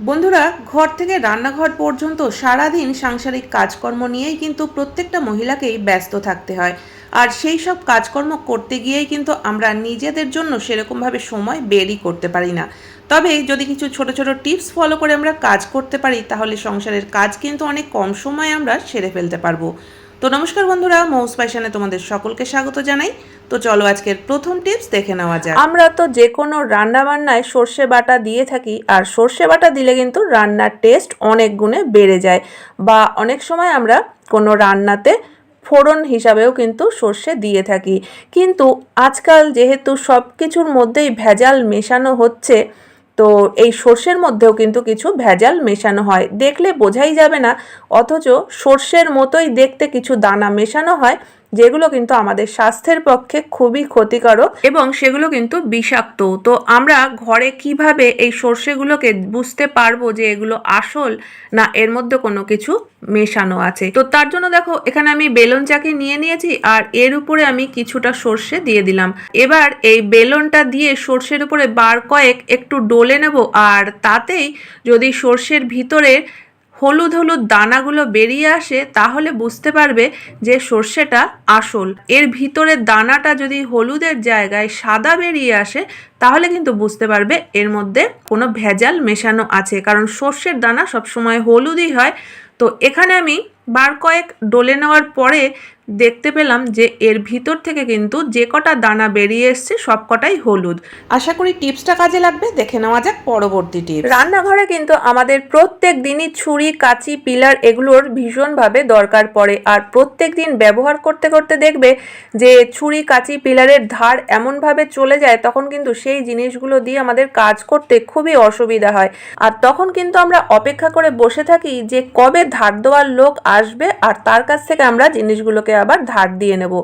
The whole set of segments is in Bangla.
বন্ধুরা, ঘর থেকে রান্নাঘর পর্যন্ত সারাদিন সাংসারিক কাজকর্ম নিয়েই কিন্তু প্রত্যেকটা মহিলাকেই ব্যস্ত থাকতে হয়। আর সেই সব কাজকর্ম করতে গিয়েই কিন্তু আমরা নিজেদের জন্য সেরকমভাবে সময় বেরই করতে পারি না। তবে যদি কিছু ছোট ছোট টিপস ফলো করে আমরা কাজ করতে পারি, তাহলে সংসারের কাজ কিন্তু অনেক কম সময়ে আমরা সেরে ফেলতে পারব। তো নমস্কার বন্ধুরা, মৌস প্যাশনে তোমাদের সকলকে স্বাগত জানাই। তো চলো আজকের প্রথম টিপস দেখে নেওয়া যাক। আমরা তো যে কোনো রান্না বান্নায় সর্ষে বাটা দিয়ে থাকি, আর সর্ষে বাটা দিলে কিন্তু রান্নার টেস্ট অনেক গুণে বেড়ে যায়। বা অনেক সময় আমরা কোনো রান্নাতে ফোড়ন হিসাবেও কিন্তু সর্ষে দিয়ে থাকি। কিন্তু আজকাল যেহেতু সব কিছুর মধ্যেই ভেজাল মেশানো হচ্ছে তো এই সর্ষের মধ্যেও কিন্তু কিছু ভেজাল মেশানো হয়। দেখলে বোঝাই যাবে না, অথচ সর্ষের মতোই দেখতে কিছু দানা মেশানো হয়। যেগুলো কিন্তু আমাদের স্বাস্থ্যের পক্ষে খুবই ক্ষতিকারক এবং সেগুলো কিন্তু বিষাক্ত। তো আমরা ঘরে কীভাবে এই সর্ষেগুলোকে বুঝতে পারব যে এগুলো আসল না এর মধ্যে কোনো কিছু মেশানো আছে? তো তার জন্য দেখো, এখানে আমি বেলন চাকে নিয়ে নিয়েছি আর এর উপরে আমি কিছুটা সর্ষে দিয়ে দিলাম। এবার এই বেলনটা দিয়ে সর্ষের উপরে বার কয়েক একটু ডলে নেব আর তাতেই যদি সর্ষের ভিতরে হলুদ হলুদ দানাগুলো বেরিয়ে আসে, তাহলে বুঝতে পারবে যে সর্ষেটা আসল। এর ভিতরে দানাটা যদি হলুদের জায়গায় সাদা বেরিয়ে আসে, তাহলে কিন্তু বুঝতে পারবে এর মধ্যে কোনো ভেজাল মেশানো আছে। কারণ সর্ষের দানা সবসময় হলুদই হয়। তো এখানে আমি বার কয়েক ডলে নেওয়ার পরে দেখতে পেলাম যে এর ভিতর থেকে কিন্তু যে কটা দানা বেরিয়ে এসছে সব কটাই হলুদ। আশা করি টিপসটা কাজে লাগবে দেখে নেওয়া যাক পরবর্তী টিপস। রান্নাঘরে কিন্তু আমাদের প্রত্যেক দিনই ছুরি কাঁচি পিলার এগুলোর ভীষণভাবে দরকার পড়ে। আর প্রত্যেক দিন ব্যবহার করতে করতে দেখবে যে ছুরি কাঁচি পিলারের ধার এমনভাবে চলে যায় তখন কিন্তু সেই জিনিসগুলো দিয়ে আমাদের কাজ করতে খুবই অসুবিধা হয়। আর তখন কিন্তু আমরা অপেক্ষা করে বসে থাকি যে কবে ধার দেওয়ার লোক আসবে আর তার কাছ থেকে আমরা জিনিসগুলোকে আবার ধার দিয়ে নেব।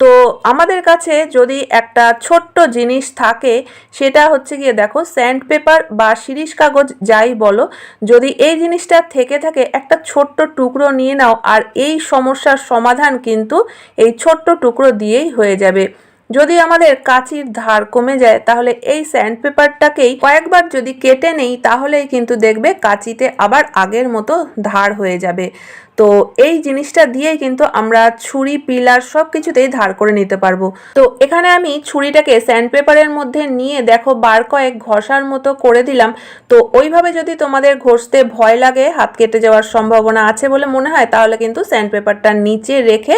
তো আমাদের কাছে যদি একটা ছোট্ট জিনিস থাকে, সেটা হচ্ছে গিয়ে দেখো স্যান্ড পেপার বা শিরিষ কাগজ যাই বলো, যদি এই জিনিসটা থেকে থাকে, একটা ছোট্ট টুকরো নিয়ে নাও আর এই সমস্যার সমাধান কিন্তু এই ছোট্ট টুকরো দিয়েই হয়ে যাবে। যদি আমাদের কাঁচির ধার কমে যায়, তাহলে এই স্যান্ড পেপারটাকেই কয়েকবার যদি কেটে নেই, তাহলেই কিন্তু দেখবে কাঁচিতে আবার আগের মতো ধার হয়ে যাবে। তো এই জিনিসটা দিয়েই কিন্তু আমরা ছুরি, পিলার সব কিছুতেই ধার করে নিতে পারব। তো এখানে আমি ছুরিটাকে স্যান্ড পেপারের মধ্যে নিয়ে দেখো বার কয়েক ঘষার মতো করে দিলাম। তো ওইভাবে যদি তোমাদের ঘষতে ভয় লাগে, হাত কেটে যাওয়ার সম্ভাবনা আছে বলে মনে হয়, তাহলে কিন্তু স্যান্ড পেপারটা নিচে রেখে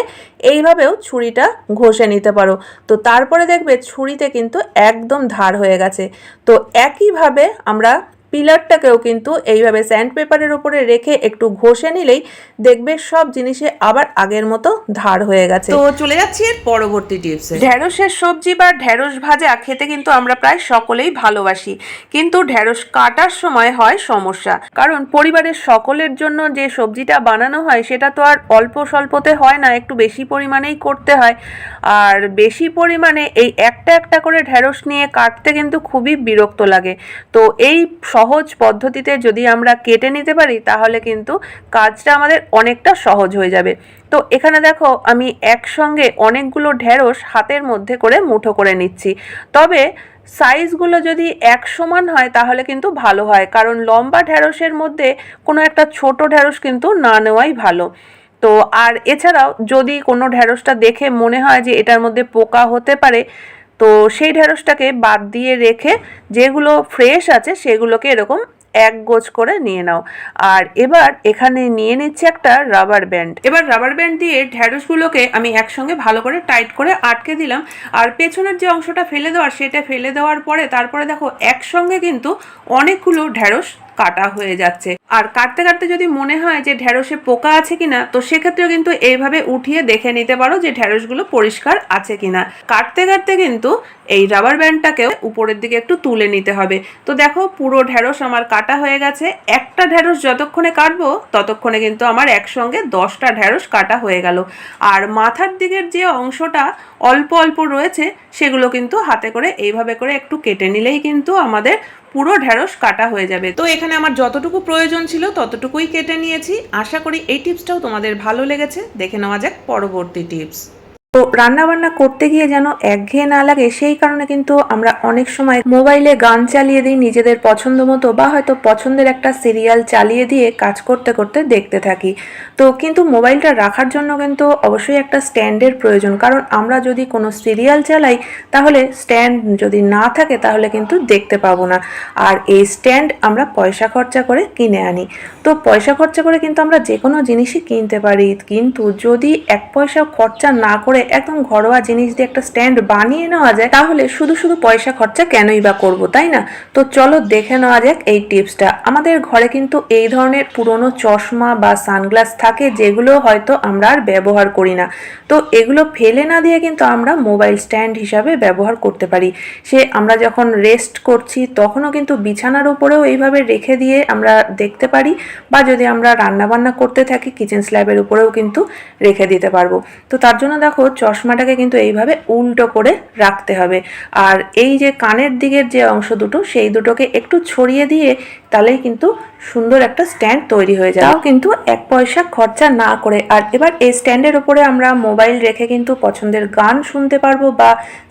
এইভাবেও ছুরিটা ঘষে নিতে পারো। তো তারপরে দেখবে ছুরিতে কিন্তু একদম ধার হয়ে গেছে। তো একইভাবে আমরা পিলারটাকেও কিন্তু এইভাবে স্যান্ড পেপারের উপরে রেখে একটু ঘষে নিলেই দেখবে সব জিনিসে আবার আগের মতো ধার হয়ে গেছে। তো চলে যাচ্ছি এর পরবর্তী টিপসে ঢ্যাঁড়সের সবজি বা ঢ্যাঁড়স ভাজা খেতে কিন্তু আমরা প্রায় সকলেই ভালোবাসি। কিন্তু ঢ্যাঁড়স কাটার সময় হয় সমস্যা। কারণ পরিবারের সকলের জন্য যে সবজিটা বানানো হয় সেটা তো আর অল্প স্বল্পতে হয় না একটু বেশি পরিমাণেই করতে হয়। আর বেশি পরিমাণে এই একটা একটা করে ঢ্যাঁড়স নিয়ে কাটতে কিন্তু খুবই বিরক্ত লাগে। তো এই পদ্ধতিতে যদি আমরা কেটে নিতে পারি, তাহলে কিন্তু কাজটা আমাদের অনেকটা সহজ হয়ে যাবে। তো এখানে দেখো, আমি একসঙ্গে অনেকগুলো ঢেঁড়স হাতের মধ্যে করে মুঠো করে নিচ্ছি। তবে সাইজগুলো যদি এক সমান হয়, তাহলে কিন্তু ভালো হয়, কারণ লম্বা ঢেঁড়সের মধ্যে কোনো একটা ছোট ঢেঁড়স কিন্তু না নেওয়াই ভালো। তো আর এছাড়াও যদি কোনো ঢেঁড়সটা দেখে মনে হয় যে এটার মধ্যে পোকা হতে পারে তো সেই ঢেঁড়সটাকে বাদ দিয়ে রেখে যেগুলো ফ্রেশ আছে সেগুলোকে এরকম এক গোজ করে নিয়ে নাও। আর এবার এখানে নিয়ে নিচ্ছি একটা রাবার ব্যান্ড এবার রাবার ব্যান্ড দিয়ে ঢ্যাঁড়সগুলোকে আমি একসঙ্গে ভালো করে টাইট করে আটকে দিলাম। আর পেছনের যে অংশটা ফেলে দেওয়ার, সেটা ফেলে দেওয়ার পরে তারপরে দেখো একসঙ্গে কিন্তু অনেকগুলো ঢ্যাঁড়স কাটা হয়ে যাচ্ছে। আর কাটতে কাটতে যদি মনে হয় যে ঢ্যাঁড়সে পোকা আছে কিনা, তো সেক্ষেত্রেও কিন্তু এইভাবে উঠিয়ে দেখে নিতে পারো যে ঢ্যাঁড়সগুলো পরিষ্কার আছে কিনা। কাটতে কাটতে কিন্তু এই রাবার ব্যান্ডটাকেও উপরের দিকে একটু তুলে নিতে হবে। তো দেখো, পুরো ঢ্যাঁড়স আমার কাটা হয়ে গেছে। একটা ঢ্যাঁড়স যতক্ষণে কাটবো, ততক্ষণে কিন্তু আমার একসঙ্গে দশটা ঢ্যাঁড়স কাটা হয়ে গেল। আর মাথার দিকের যে অংশটা অল্প অল্প রয়েছে, সেগুলো কিন্তু হাতে করে এইভাবে করে একটু কেটে নিলেই কিন্তু আমাদের পুরো ঢ্যাঁড়স কাটা হয়ে যাবে। তো এখানে আমার যতটুকু প্রয়োজন ছিল, ততটুকুই কেটে নিয়েছি। আশা করি এই টিপসটাও তোমাদের ভালো লেগেছে। দেখে নেওয়া যাক পরবর্তী টিপস। তো রান্না বান্না করতে গিয়ে যেন একঘেয়ে না লাগে, সেই কারণে কিন্তু আমরা অনেক সময় মোবাইলে গান চালিয়ে দিই নিজেদের পছন্দ মতো বা হয়তো পছন্দের একটা সিরিয়াল চালিয়ে দিয়ে কাজ করতে করতে দেখতে থাকি। তো কিন্তু মোবাইলটা রাখার জন্য কিন্তু অবশ্যই একটা স্ট্যান্ডের প্রয়োজন, কারণ আমরা যদি কোনো সিরিয়াল চালাই তাহলে স্ট্যান্ড যদি না থাকে তাহলে কিন্তু দেখতে পাবো না। আর এই স্ট্যান্ড আমরা পয়সা খরচা করে কিনে আনি। তো পয়সা খরচা করে কিন্তু আমরা যে কোনো জিনিসই কিনতে পারি, কিন্তু যদি এক পয়সা খরচা না করে একদম ঘরোয়া জিনিস দিয়ে একটা স্ট্যান্ড বানিয়ে নেওয়া যায়, তাহলে শুধু শুধু পয়সা খরচা কেনই বা করব, তাই না? তো চলো দেখে নেওয়া যাক এই টিপসটা। আমাদের ঘরে কিন্তু এই ধরনের পুরনো চশমা বা সানগ্লাস থাকে, যেগুলো হয়তো আমরা আর ব্যবহার করি না। তো এগুলো ফেলে না দিয়ে কিন্তু আমরা মোবাইল স্ট্যান্ড হিসাবে ব্যবহার করতে পারি। সে আমরা যখন রেস্ট করছি, তখনও কিন্তু বিছানার উপরেও এইভাবে রেখে দিয়ে আমরা দেখতে পারি, বা যদি আমরা রান্নাবান্না করতে থাকি কিচেন স্ল্যাবের উপরেও কিন্তু রেখে দিতে পারব। তো তার জন্য দেখো চশমাটাকে কিন্তু এইভাবে উল্টো করে রাখতে হবে। আর এই যে কানের দিকের যে অংশ দুটো, সেই দুটোকে একটু ছড়িয়ে দিয়ে তাহলেই কিন্তু সুন্দর একটা স্ট্যান্ড তৈরি হয়ে যায়। তাও কিন্তু এক পয়সা খরচা না করে। আর এবার এই স্ট্যান্ডের উপরে আমরা মোবাইল রেখে কিন্তু পছন্দের গান শুনতে পারব বা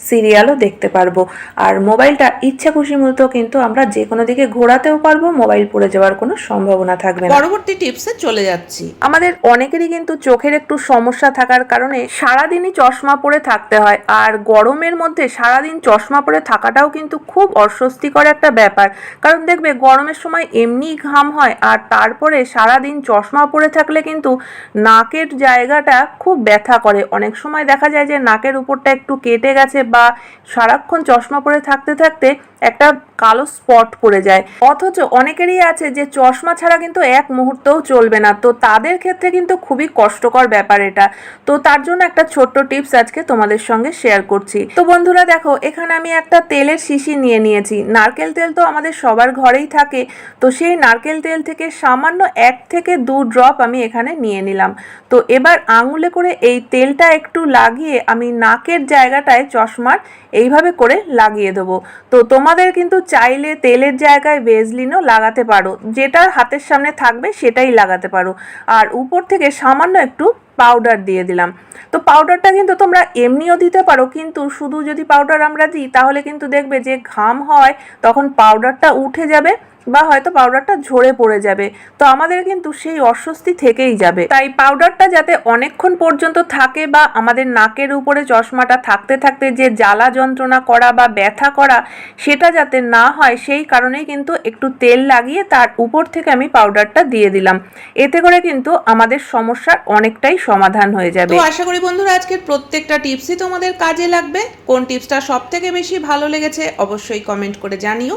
সিরিয়ালও দেখতে পারব। আর মোবাইলটা ইচ্ছা খুশি মতো কিন্তু আমরা যে কোনো দিকে ঘোরাতেও পারব মোবাইল পড়ে যাওয়ার কোনো সম্ভাবনা থাকবে না। পরবর্তী টিপসে চলে যাচ্ছি। আমাদের অনেকেরই কিন্তু চোখের একটু সমস্যা থাকার কারণে সারাদিনই চশমা পরে থাকতে হয়। আর গরমের মধ্যে সারাদিন চশমা পরে থাকাটাও কিন্তু খুব অস্বস্তিকর একটা ব্যাপার। কারণ দেখবে গরমের সময় এমনি ঘাম হয় আর তারপরে সারাদিন চশমা পরে থাকলে কিন্তু নাকের জায়গাটা খুব ব্যথা করে। অনেক সময় দেখা যায় যে নাকের উপরটা একটু কেটে গেছে বা সারাক্ষণ চশমা পরে থাকতে থাকতে একটা কালো স্পট পড়ে যায়। অথচ অনেকেরই আছে যে চশমা ছাড়া কিন্তু এক মুহূর্তও চলবে না। তো তাদের ক্ষেত্রে কিন্তু খুবই কষ্টকর ব্যাপার এটা। তো তার জন্য একটা ছোট্ট টিপস আজকে তোমাদের সঙ্গে শেয়ার করছি। তো বন্ধুরা দেখো, এখানে আমি একটা তেলের শিশি নিয়ে নিয়েছি। নারকেল তেল তো আমাদের সবার ঘরেই থাকে। তো সেই নারকেল তেল থেকে সামান্য এক থেকে দু ড্রপ আমি এখানে নিয়ে নিলাম। তো এবার আঙুলে করে এই তেলটা একটু লাগিয়ে আমি নাকের জায়গাটায় চশমার এইভাবে করে লাগিয়ে দেবো। তো তোমাদের কিন্তু চাইলে তেলের জায়গায় ভেজলিনও লাগাতে পারো। যেটা হাতের সামনে থাকবে সেটাই লাগাতে পারো। আর উপর থেকে সামান্য একটু পাউডার দিয়ে দিলাম। তো পাউডারটা কিন্তু তোমরা এমনিও দিতে পারো, কিন্তু শুধু যদি পাউডার আমরা দিই, তাহলে কিন্তু দেখবে যে ঘাম হয়, তখন পাউডারটা উঠে যাবে। বা হয়তো পাউডারটা ঝরে পড়ে যাবে। তো আমাদের কিন্তু সেই অস্বস্তি থেকেই যাবে। তাই পাউডারটা যাতে অনেকক্ষণ পর্যন্ত থাকে বা আমাদের নাকের উপরে চশমাটা থাকতে থাকতে যে জ্বালা যন্ত্রণা করা বা ব্যথা করা, সেটা যাতে না হয়, সেই কারণেই কিন্তু একটু তেল লাগিয়ে তার উপর থেকে আমি পাউডারটা দিয়ে দিলাম। এতে করে কিন্তু আমাদের সমস্যার অনেকটাই সমাধান হয়ে যাবে। তো আশা করি বন্ধুরা, আজকের প্রত্যেকটা টিপসই তোমাদের কাজে লাগবে। কোন টিপসটা সব থেকে বেশি ভালো লেগেছে, অবশ্যই কমেন্ট করে জানিও।